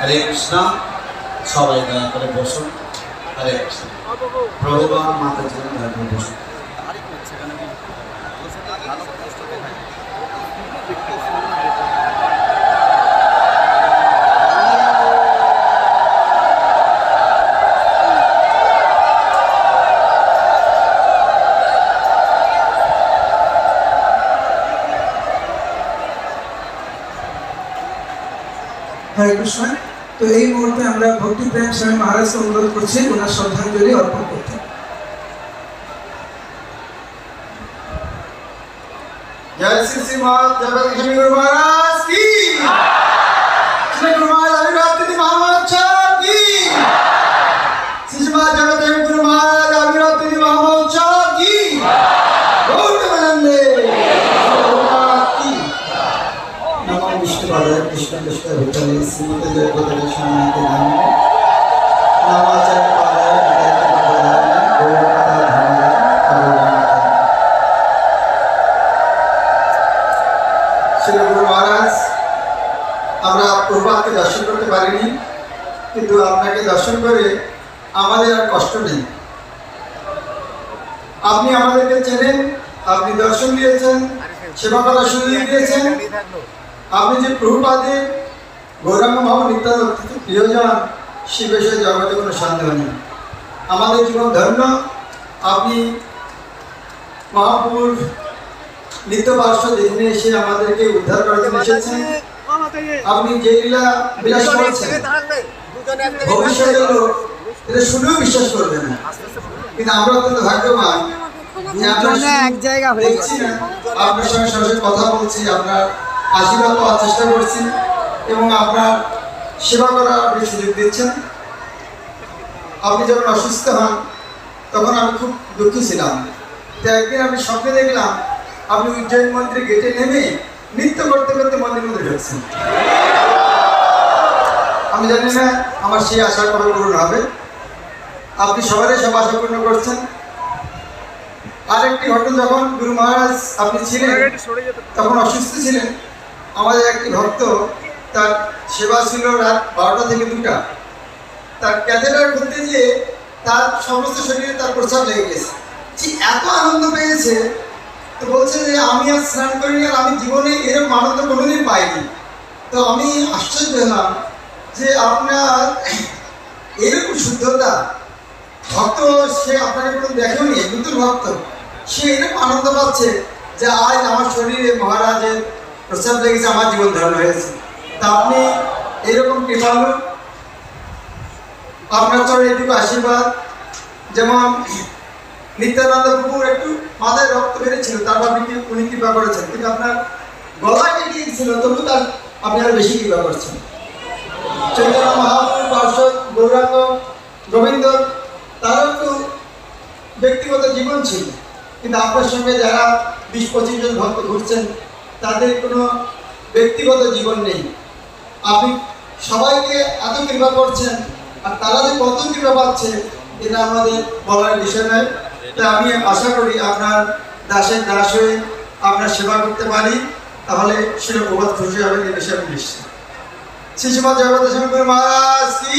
হরে কৃষ্ণ সবাই দয়া করে বসুন। হরে কৃষ্ণ। প্রভু মাতা ছিলেন বসুন। হরে কৃষ্ণ তো এই মুহূর্তে আমরা ভক্তি প্রেম স্বামী মহারাজকে অনুরোধ করছি, ওনার শ্রদ্ধাঞ্জলি অর্পণ করতে। জয় শ্রী শ্রী মা জগৎ মহারাজ কি? সংশ্লিষ্ট বিদ্যালয়ে শ্রীমতী আমরা প্রভাতকে দর্শন করতে পারিনি, কিন্তু আপনাকে দর্শন করে আমাদের আর কষ্ট নেই আপনি আমাদেরকে চেনেন, আপনি দর্শন দিয়েছেন, সেবা করা শুনিয়ে দিয়েছেন। আপনি যে প্রভুপাদের গৌরাঙ্গ ভাব নিত্যান্ত অত্যন্ত প্রিয়জন সে বিষয়ে জগতে কোনো সন্দেহ নেই। আমাদের জীবন ধন্য। আপনি মহাপুরুষ নিত্য পার্শ্ব দেখে এসে আমাদেরকে উদ্ধার করার জন্য এসেছেন। আপনি যে লীলা বিলাস করেছেন ভবিষ্যতে লোক এটা শুনেও বিশ্বাস করবে না। কিন্তু আমরা অত্যন্ত ভাগ্যবান এক জায়গা হয়ে আপনার সঙ্গে সরাসরি কথা বলছি আপনার আশীর্বাদ পাওয়ার চেষ্টা করছি এবং আপনার সেবা করার আপনি সুযোগ দিচ্ছেন। আপনি যখন অসুস্থ হন, তখন আমি খুব দুঃখী ছিলাম। তো একদিন আমি স্বপ্নে দেখলাম, আপনি উজ্জয়ন মন্দিরে গেটে নেমে নৃত্য করতে করতে মন্দির মধ্যে ঢুকছেন। আমি জানি না আমার সেই আশা কবে পূরণ হবে। আপনি সবারই সব আশা পূর্ণ করছেন। আরেকটি ঘটনা যখন গুরু মহারাজ আপনি ছিলেন, তখন অসুস্থ ছিলেন আমাদের একটি ভক্ত, তার সেবা ছিল রাত বারোটা থেকে দুটা। তার ক্যাথেটার খুলতে গিয়ে তার সমস্ত শরীরে তার প্রস্রাব লেগে গেছে। সে এত আনন্দ পেয়েছে, তো বলছে যে আমি আর স্নান করিনি আর আমি জীবনে এরকম আনন্দ কোনোদিন পাইনি। তো আমি আশ্চর্য হলাম যে আপনার এরকম শুদ্ধতা। ভক্ত, সে আপনাকে কোনো দেখেনি নতুন ভক্ত। সে এরকম আনন্দ পাচ্ছে যে আজ আমার শরীরে মহারাজের প্রস্তাব লেগেছে আমার জীবন ধন্য হয়েছে। তা আপনি এরকম কৃপালু? আপনার চরণে এটুকু আশীর্বাদ। যেমন নিত্যানন্দ প্রভুর একটু মাথায় রক্ত বেড়েছিল তারপর আপনি উনি কৃপা করেছেন। কিন্তু আপনার গলায় কেটে ছিল তবু তার আপনি আরও বেশি কৃপা করছেন। চৈতন্য মহাপ্রভু, পার্শ্বদ গৌরাঙ্গ গোবিন্দ, তারও একটু ব্যক্তিগত জীবন ছিল। কিন্তু আপনার সঙ্গে যারা বিশ পঁচিশ জন ভক্ত ঘুরছেন তাদের কোনো ব্যক্তিগত জীবন নেই। আপনি সবাইকে এত কৃপা করছেন আর তারা যে কত কৃপা পাচ্ছে, এটা আমাদের বলার বিষয় নয়। তাই আমি আশা করি আপনার দাসের দাস হয়ে আপনার সেবা করতে পারি, তাহলে সেটা প্রবাদ খুশি হবে এই বিষয়ে আমি নিশ্চিত। শ্রী শ্রীমদ শঙ্কর মহারাজ কি?